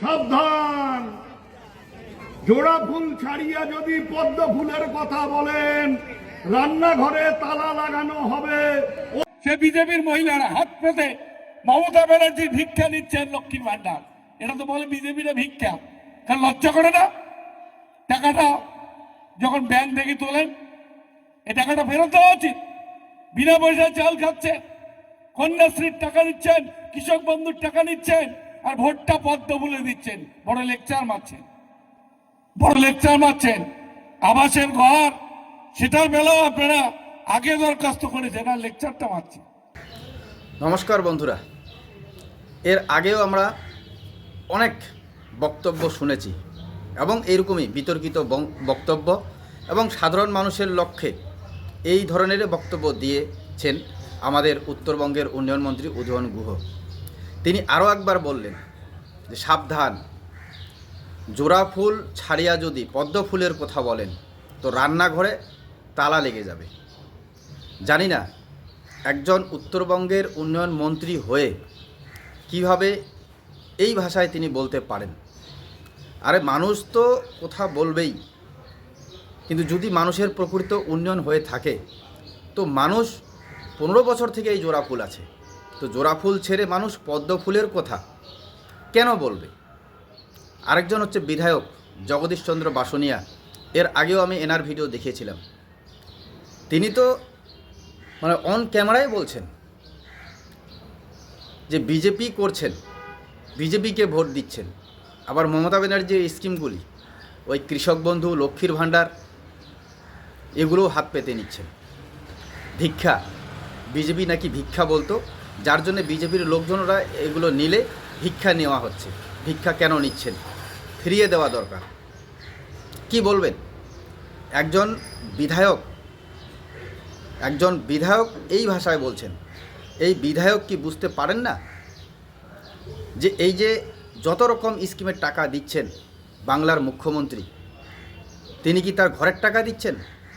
সাবধান। জোড়া ফুল ছাড়িয়া যদি পদ্ম ফুলের কথা বলেন, রান্নাঘরে তালা লাগানো হবে। সে বিজেপির মহিলারা হাত পেতে মমতা ব্যানার্জি ভিক্ষা নিচ্ছেন লক্ষ্মীর ভান্ডার। এটা তো বলে বিজেপির ভিক্ষা। কারণ লজ্জা করে না? টাকাটা যখন ব্যাংক থেকে তোলেন, এই টাকাটা ফেরত দেওয়া উচিত। বিনা পয়সায় চাল খাচ্ছেন, কন্যাশ্রীর টাকা নিচ্ছেন, কৃষক বন্ধুর টাকা নিচ্ছেন। আর ভোটটা পদ্ম বলে দিচ্ছেন। বড় লেকচার মারছেন। বড় লেকচার মারছেন। আবাসের ঘর, সেটার বেলাও আপনারা আগে দরখাস্ত করেছেন আর লেকচারটা মারছেন। নমস্কার বন্ধুরা। এর আগেও আমরা অনেক বক্তব্য শুনেছি এবং এরকমই বিতর্কিত বক্তব্য এবং সাধারণ মানুষের লক্ষ্যে এই ধরনের বক্তব্য দিয়েছেন আমাদের উত্তরবঙ্গের উন্নয়ন মন্ত্রী উদয়ন গুহ। তিনি আরও একবার বললেন যে সাবধান। জোড়া ফুল ছাড়িয়া যদি পদ্ম ফুলের কথা বলেন, তো রান্নাঘরে তালা লেগে যাবে। জানি না একজন উত্তরবঙ্গের উন্নয়ন মন্ত্রী হয়ে কীভাবে এই ভাষায় তিনি বলতে পারেন। আরে মানুষ তো কথা বলবেই, কিন্তু যদি মানুষের প্রকৃত উন্নয়ন হয়ে থাকে, তো মানুষ পনেরো বছর থেকে এই জোড়া ফুল আছে। তো জোড়া ফুল ছেড়ে মানুষ পদ্ম ফুলের কথা কেন বলবে? আরেকজন হচ্ছে বিধায়ক জগদীশচন্দ্র বাসনিয়া। এর আগেও আমি এনার ভিডিও দেখিয়েছিলাম। তিনি তো মানে অন ক্যামেরায় বলছেন যে বিজেপি করছেন, বিজেপিকে ভোট দিচ্ছেন। আবার মমতা ব্যানার্জির এই স্কিমগুলি, ওই কৃষক বন্ধু, লক্ষ্মীর ভাণ্ডার, এগুলোও হাত পেতে নিচ্ছেন। ভিক্ষা, বিজেপি নাকি ভিক্ষা বলতো? যার জন্য বিজেপির লোকজনরা এগুলো নিলে ভিক্ষা নেওয়া হচ্ছে। ভিক্ষা কেন নিচ্ছেন? ফিরিয়ে দেওয়া দরকার। কি বলবেন? একজন বিধায়ক একজন বিধায়ক এই ভাষায় বলছেন। এই বিধায়ক কি বুঝতে পারেন না? যে এই যে যত রকম স্কিমের টাকা দিচ্ছেন বাংলার মুখ্যমন্ত্রী, তিনি কি তার ঘরের টাকা দিচ্ছেন?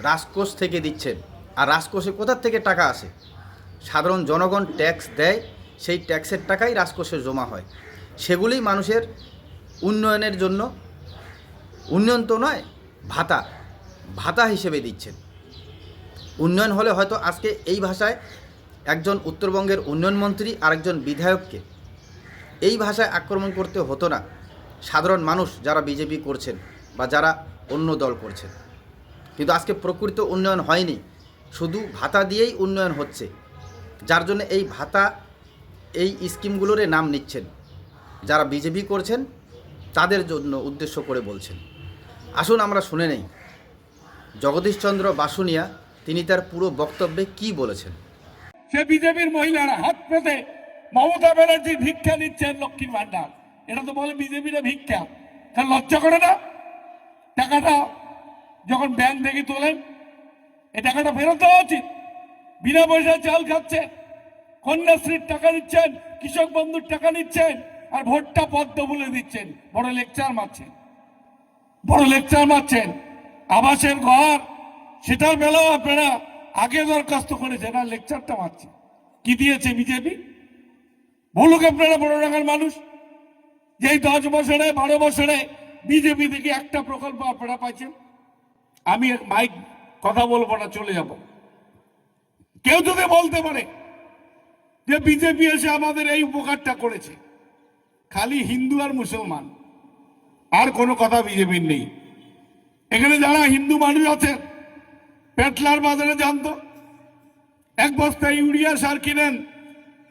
রাজকোষ থেকে দিচ্ছেন। আর রাজকোষে কোথার থেকে টাকা আসে? সাধারণ জনগণ ট্যাক্স দেয়, সেই ট্যাক্সের টাকাই রাজকোষে জমা হয়। সেগুলি মানুষের উন্নয়নের জন্য উন্নয়ন তো নয়, ভাতা ভাতা হিসেবে দিচ্ছেন। উন্নয়ন হলে হয়তো আজকে এই ভাষায় একজন উত্তরবঙ্গের উন্নয়ন মন্ত্রী আরেকজন বিধায়ককে এই ভাষায় আক্রমণ করতে হতো না। সাধারণ মানুষ যারা বিজেপি করছেন বা যারা অন্য দল করছেন। কিন্তু আজকে প্রকৃত উন্নয়ন হয়নি, শুধু ভাতা দিয়েই উন্নয়ন হচ্ছে। যার জন্য এই ভাতা, এই স্কিমগুলোরে নাম নিচ্ছেন। যারা বিজেপি করছেন, তাদের জন্য উদ্দেশ্য করে বলছেন। আসুন আমরা শুনে নেই। জগদীশচন্দ্র বাসুনিয়া, তিনি তার পুরো বক্তব্যে কি বলেছেন? সে বিজেপির মহিলারা হাত পেতে মমতা ব্যানার্জি ভিক্ষা নিচ্ছেন লক্ষ্মীর ভান্ডার। এটা তো বলে বিজেপির ভিক্ষা। তার লজ্জা করে না? টাকাটা যখন ব্যাংক থেকে তোলেন, এই টাকাটা ফেরত দেওয়া উচিত। বিনা পয়সায় চাল খাচ্ছেন, কন্যাশ্রীর টাকা দিচ্ছেন, কৃষক বন্ধুর টাকা নিচ্ছেন, আর ভোটটা পদ্ম বলে দিচ্ছেন। বড় লেকচার মারছেন। বড় লেকচার মারছেন। আবাসের ঘর, সেটার বেলাও আপনারা আগে দরখাস্ত করেছেন, আর লেকচারটা মারছেন। কি দিয়েছে বিজেপি? বলুক আপনারা, বড় রাখার মানুষ, যে দশ বছরে, বারো বছরে বিজেপি থেকে একটা প্রকল্প আপনারা পাইছেন। আমি মাইক কথা বলব না, চলে যাব। কেউ যদি বলতে পারে যে বিজেপি এসে আমাদের এই উপকারটা করেছে, খালি হিন্দু আর মুসলমান, আর কোনো কথা বিজেপির নেই। এখানে যারা হিন্দু মানুষ আছেন, পেটলার বাজারে জানতো এক বস্তা ইউরিয়া সার কিনেন,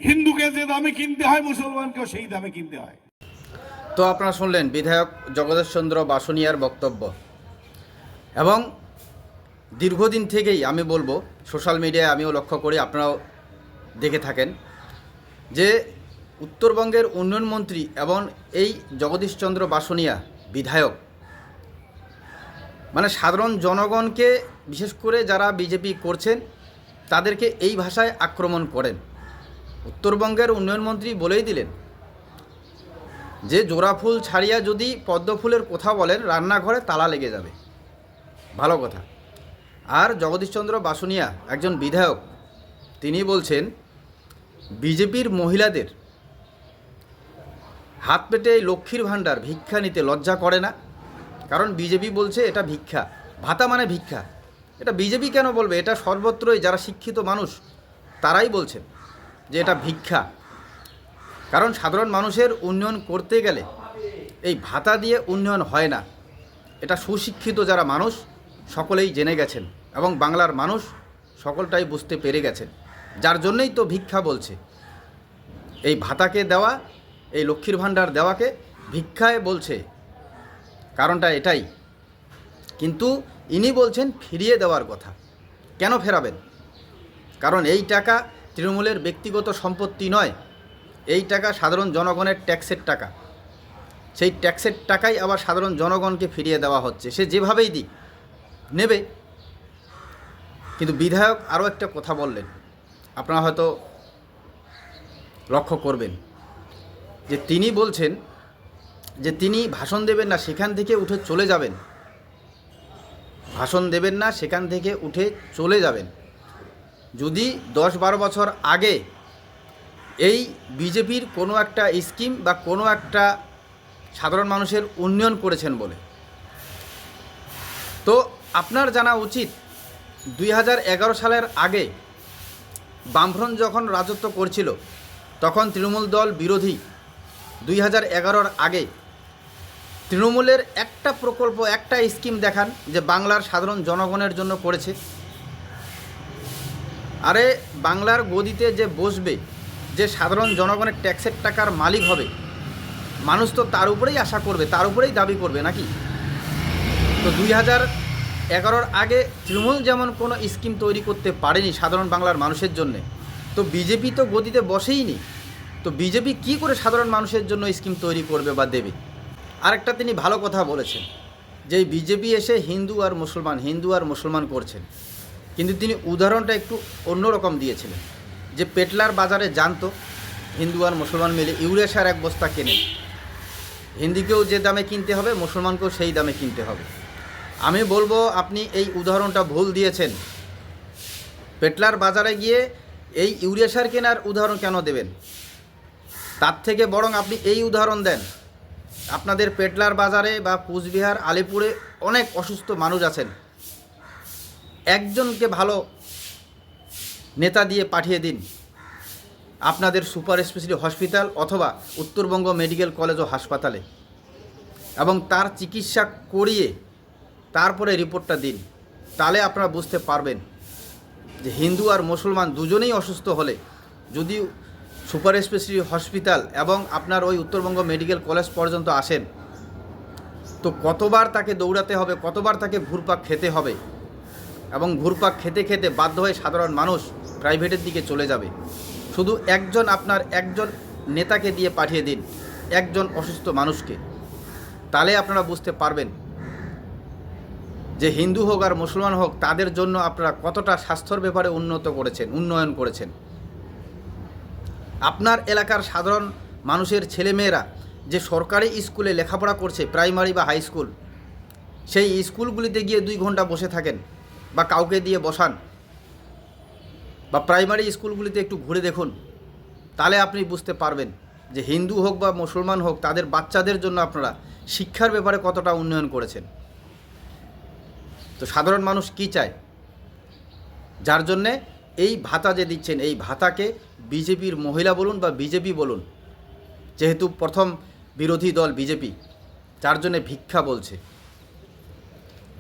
হিন্দুকে যে দামে কিনতে হয়, মুসলমানকেও সেই দামে কিনতে হয়। তো আপনারা শুনলেন বিধায়ক জগদীশচন্দ্র বাসনিয়ার বক্তব্য। এবং দীর্ঘদিন থেকেই আমি বলব সোশ্যাল মিডিয়ায় আমিও লক্ষ্য করি, আপনারাও দেখে থাকেন, যে উত্তরবঙ্গের উন্নয়ন মন্ত্রী এবং এই জগদীশচন্দ্র বাসনিয়া বিধায়ক মানে সাধারণ জনগণকে, বিশেষ করে যারা বিজেপি করছেন, তাদেরকে এই ভাষায় আক্রমণ করেন। উত্তরবঙ্গের উন্নয়ন মন্ত্রী বলেই দিলেন যে জোড়া ফুল ছাড়িয়া যদি পদ্ম ফুলের কথা বলেন, রান্নাঘরে তালা লেগে যাবে। ভালো কথা। আর জগদীশচন্দ্র বাসুনিয়া একজন বিধায়ক, তিনি বলছেন, বিজেপির মহিলাদের হাত পেটে লক্ষ্মীর ভাণ্ডার ভিক্ষা নিতে লজ্জা করে না। কারণ বিজেপি বলছে এটা ভিক্ষা। ভাতা মানে ভিক্ষা। এটা বিজেপি কেন বলবে? এটা সর্বত্রই যারা শিক্ষিত মানুষ, তারাই বলছেন যে এটা ভিক্ষা। কারণ সাধারণ মানুষের উন্নয়ন করতে গেলে এই ভাতা দিয়ে উন্নয়ন হয় না। এটা সুশিক্ষিত যারা মানুষ, সকলেই জেনে গেছেন। এবং বাংলার মানুষ সকলটাই বুঝতে পেরে গেছেন। যার জন্যই তো ভিক্ষা বলছে। এই ভাতাকে দেওয়া, এই লক্ষ্মীর ভাণ্ডার দেওয়াকে ভিক্ষায় বলছে। কারণটা এটাই। কিন্তু ইনি বলছেন ফিরিয়ে দেওয়ার কথা। কেন ফেরাবেন? কারণ এই টাকা তৃণমূলের ব্যক্তিগত সম্পত্তি নয়। এই টাকা সাধারণ জনগণের ট্যাক্সের টাকা। সেই ট্যাক্সের টাকাই আবার সাধারণ জনগণকে ফিরিয়ে দেওয়া হচ্ছে। সে যেভাবেই দিক, নেবে। কিন্তু বিধায়ক আরও একটা কথা বললেন। আপনারা হয়তো লক্ষ্য করবেন যে তিনি বলছেন যে তিনি ভাষণ দেবেন না, সেখান থেকে উঠে চলে যাবেন। ভাষণ দেবেন না, সেখান থেকে উঠে চলে যাবেন। যদি দশ বারো বছর আগে এই বিজেপির কোনো একটা স্কিম বা কোনো একটা সাধারণ মানুষের উন্নয়ন করেছেন বলে। তো আপনার জানা উচিত দুই হাজার এগারো সালের আগে বামফ্রন্ট যখন রাজত্ব করছিল, তখন তৃণমূল দল বিরোধী। দুই হাজার আগে তৃণমূলের একটা প্রকল্প, একটা স্কিম দেখান যে বাংলার সাধারণ জনগণের জন্য করেছে। আরে বাংলার গদিতে যে বসবে, যে সাধারণ জনগণের ট্যাক্সের টাকার মালিক হবে, মানুষ তো তার উপরেই আশা করবে, তার উপরেই দাবি করবে নাকি? তো দুই হাজার এগারোর আগে তৃণমূল যেমন কোনো স্কিম তৈরি করতে পারেনি সাধারণ বাংলার মানুষের জন্যে, তো বিজেপি তো গদিতে বসেই নি তো বিজেপি কি করে সাধারণ মানুষের জন্য স্কিম তৈরি করবে বা দেবে? আরেকটা তিনি ভালো কথা বলেছেন, যে বিজেপি এসে হিন্দু আর মুসলমান, হিন্দু আর মুসলমান করছেন। কিন্তু তিনি উদাহরণটা একটু অন্যরকম দিয়েছিলেন, যে পেটলার বাজারে জানতো, হিন্দু আর মুসলমান মিলে ইউরিয়া সার এক বস্তা কেনেন। হিন্দিকেও যে দামে কিনতে হবে, মুসলমানকেও সেই দামে কিনতে হবে। আমি বলব, আপনি এই উদাহরণটা ভুল দিয়েছেন। পেটলার বাজারে গিয়ে এই ইউরিয়া সার কেনার উদাহরণ কেন দেবেন? তার থেকে বরং আপনি এই উদাহরণ দেন। আপনাদের পেটলার বাজারে বা কুচবিহার, আলিপুরে অনেক অসুস্থ মানুষ আছেন। একজনকে ভালো নেতা দিয়ে পাঠিয়ে দিন। আপনাদের সুপার স্পেশালি হসপিটাল অথবা উত্তরবঙ্গ মেডিকেল কলেজ ও হাসপাতালে। এবং তার চিকিৎসা করিয়ে তারপরে রিপোর্টটা দিন। তাহলে আপনারা বুঝতে পারবেন যে হিন্দু আর মুসলমান দুজনেই অসুস্থ হলে যদি সুপার স্পেশালিটি হসপিটাল এবং আপনার ওই উত্তরবঙ্গ মেডিকেল কলেজ পর্যন্ত আসেন, তো কতবার তাকে দৌড়াতে হবে, কতবার তাকে ঘুরপাক খেতে হবে এবং ঘুরপাক খেতে খেতে বাধ্য হয়ে সাধারণ মানুষ প্রাইভেটের দিকে চলে যাবে। শুধু একজন আপনার একজন নেতাকে দিয়ে পাঠিয়ে দিন, একজন অসুস্থ মানুষকে। তাহলে আপনারা বুঝতে পারবেন যে হিন্দু হোক আর মুসলমান হোক, তাদের জন্য আপনারা কতটা স্বাস্থ্যর ব্যাপারে উন্নত করেছেন, উন্নয়ন করেছেন? আপনার এলাকার সাধারণ মানুষের ছেলেমেয়েরা যে সরকারি স্কুলে লেখাপড়া করছে, প্রাইমারি বা হাই স্কুল, সেই স্কুলগুলিতে গিয়ে দুই ঘণ্টা বসে থাকেন বা কাউকে দিয়ে বসান বা প্রাইমারি স্কুলগুলিতে একটু ঘুরে দেখুন, তাহলে আপনি বুঝতে পারবেন যে হিন্দু হোক বা মুসলমান হোক, তাদের বাচ্চাদের জন্য আপনারা শিক্ষার ব্যাপারে কতটা উন্নয়ন করেছেন। তো সাধারণ মানুষ কি চায়? যার জন্যে এই ভাতা যে দিচ্ছেন, এই ভাতাকে বিজেপির মহিলা বলুন বা বিজেপি বলুন, যেহেতু প্রথম বিরোধী দল বিজেপি, যার জন্যে ভিক্ষা বলছে।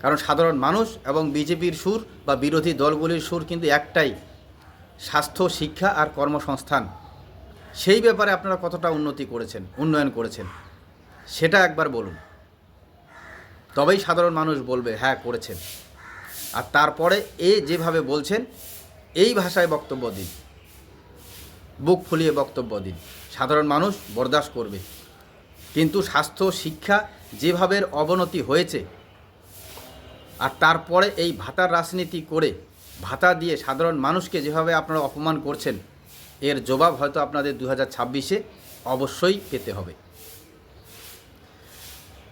কারণ সাধারণ মানুষ এবং বিজেপির সুর বা বিরোধী দলগুলির সুর কিন্তু একটাই, স্বাস্থ্য, শিক্ষা আর কর্মসংস্থান। সেই ব্যাপারে আপনারা কতটা উন্নতি করেছেন, উন্নয়ন করেছেন, সেটা একবার বলুন। তবেই সাধারণ মানুষ বলবে হ্যাঁ করেছেন। আর তারপরে এ যেভাবে বলছেন, এই ভাষায় বক্তব্য দিন। বুক ফুলিয়ে বক্তব্য দিন। সাধারণ মানুষ বরদাস্ত করবে। কিন্তু স্বাস্থ্য, শিক্ষা যেভাবে অবনতি হয়েছে, আর তারপরে এই ভাতার রাজনীতি করে ভাতা দিয়ে সাধারণ মানুষকে যেভাবে আপনারা অপমান করছেন, এর জবাব হয়তো আপনাদের দু হাজার ছাব্বিশে অবশ্যই পেতে হবে।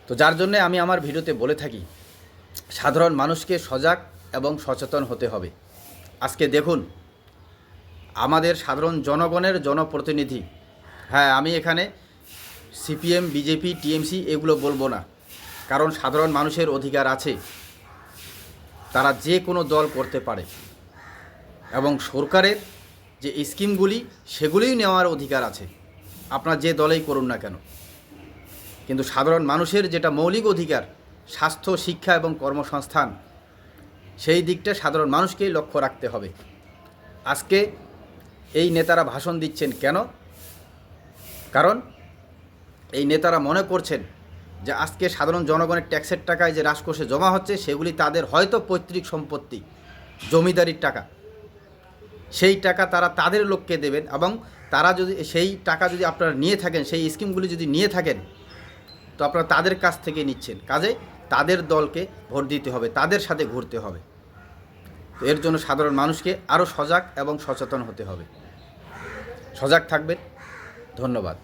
তো যার জন্য আমি আমার ভিডিওতে বলে থাকি, সাধারণ মানুষকে সজাগ এবং সচেতন হতে হবে। আজকে দেখুন, আমাদের সাধারণ জনগণের জনপ্রতিনিধি হ্যাঁ আমি এখানে সিপিএম, বিজেপি, টিএমসি এগুলো বলব না। কারণ সাধারণ মানুষের অধিকার আছে। তারা যে কোনো দল করতে পারে। এবং সরকারের যে স্কিমগুলি, সেগুলিই নেওয়ার অধিকার আছে। আপনার যে দলেই করুন না কেন। কিন্তু সাধারণ মানুষের যেটা মৌলিক অধিকার, স্বাস্থ্য, শিক্ষা এবং কর্মসংস্থান, সেই দিকটা সাধারণ মানুষকেই লক্ষ্য রাখতে হবে। আজকে এই নেতারা ভাষণ দিচ্ছেন কেন? কারণ এই নেতারা মনে করছেন যে আজকে সাধারণ জনগণের ট্যাক্সের টাকায় যে রাজকোষে জমা হচ্ছে, সেগুলি তাদের হয়তো পৈতৃক সম্পত্তি, জমিদারির টাকা। সেই টাকা তারা তাদের লোককে দেবেন এবং তারা যদি, সেই টাকা যদি আপনারা নিয়ে থাকেন, সেই স্কিমগুলি যদি নিয়ে থাকেন তো আপনারা তাদের কাছ থেকে নিচ্ছেন। কাজে তাদের দলকে ভোট দিতে হবে, তাদের সাথে ঘুরতে হবে। তো এর জন্য সাধারণ মানুষকে আরও সজাগ এবং সচেতন হতে হবে। সজাগ থাকবেন। ধন্যবাদ।